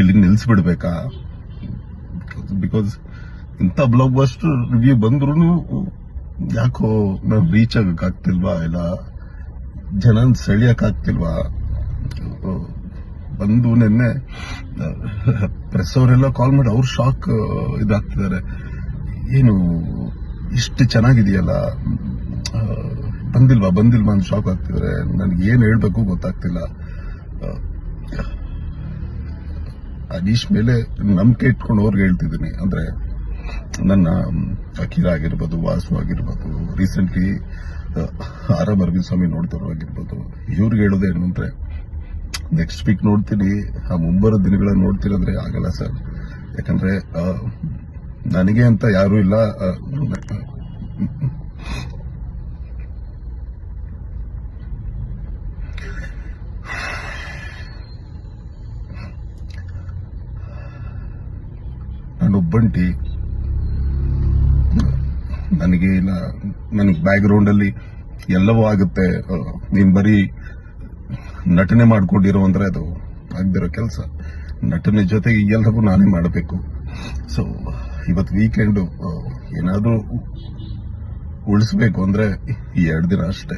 ಇಲ್ಲಿ ನಿಲ್ಲಿಸ್ಬಿಡ್ಬೇಕಾ ಬಿಕಾಸ್ ಇಂಥ ಬ್ಲಾಗ್ ಬಸ್ಟರ್ ರಿವ್ಯೂ ಬಂದ್ರು ಯಾಕೋ ನಾವು ರೀಚ್ ಆಗಕ್ಕಾಗ್ತಿಲ್ವಾ ಇಲ್ಲ? ಜನ ಸೆಳಿಯಕ್ಕಾಗ್ತಿಲ್ವಾ ಬಂದು ನಿನ್ನೆ ಪ್ರೆಸ್ ಅವರೆಲ್ಲ ಕಾಲ್ ಮಾಡಿ ಅವ್ರು ಶಾಕ್ ಇದಾಗ್ತಿದ್ದಾರೆ. ಏನು, ಇಷ್ಟು ಚೆನ್ನಾಗಿದೆಯಲ್ಲ? ಬಂದಿಲ್ವಾ? ಬಂದಿಲ್ವಾ ಅಂತ ಶಾಕ್ ಆಗ್ತಿದ್ದಾರೆ. ನನಗೆ ಏನು ಹೇಳಬೇಕು ಗೊತ್ತಾಗ್ತಿಲ್ಲ. ಅನೀಶ್ ಮೇಲೆ ನಂಬಿಕೆ ಇಟ್ಕೊಂಡು ಅವ್ರಿಗೆ ಹೇಳ್ತಿದ್ದೀನಿ. ಅಂದ್ರೆ ನನ್ನ ಅಖಿಲ ಆಗಿರ್ಬೋದು, ವಾಸು ಆಗಿರ್ಬೋದು recently R M Aravind Swamy ನೋಡ್ತಾರೋ ಆಗಿರ್ಬೋದು, ಇವ್ರಿಗೆ ಹೇಳೋದು ಏನು ಅಂದ್ರೆ ನೆಕ್ಸ್ಟ್ ವೀಕ್ ನೋಡ್ತೀನಿ, ಆ ಮುಂಬರೋ ದಿನಗಳನ್ನ ನೋಡ್ತೀನಿ ಅಂದ್ರೆ ಆಗಲ್ಲ ಸರ್. ಯಾಕಂದ್ರೆ ನನಗೆ ಅಂತ ಯಾರು ಇಲ್ಲ ಆ, ಬಂಟಿ. ನನಗೆ ನನಗೆ ಬ್ಯಾಕ್ ಗ್ರೌಂಡ್ ಅಲ್ಲಿ ಎಲ್ಲವೂ ಆಗುತ್ತೆ. ನೀನು ನೀನ್ ಬರೀ ನಟನೆ ಮಾಡ್ಕೊಂಡಿರೋ ಅಂದ್ರೆ ಅದು ಆಗ್ದಿರೋ ಕೆಲಸ. ನಟನೆ ಜೊತೆಗೆ ಎಲ್ಲರಿಗೂ ನಾನೇ ಮಾಡಬೇಕು. ಸೊ ಇವತ್ತು ವೀಕೆಂಡ್ ಏನಾದರೂ ಉಳಿಸ್ಬೇಕು ಅಂದ್ರೆ ಎರಡು ದಿನ ಅಷ್ಟೇ.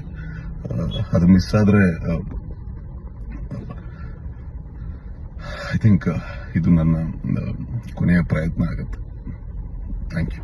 ಅದು ಮಿಸ್ ಆದ್ರೆ ಐ ಥಿಂಕ್ ಇದು ನನ್ನ ಒಂದು ಕೊನೆಯ ಪ್ರಯತ್ನ ಆಗುತ್ತೆ. Thank you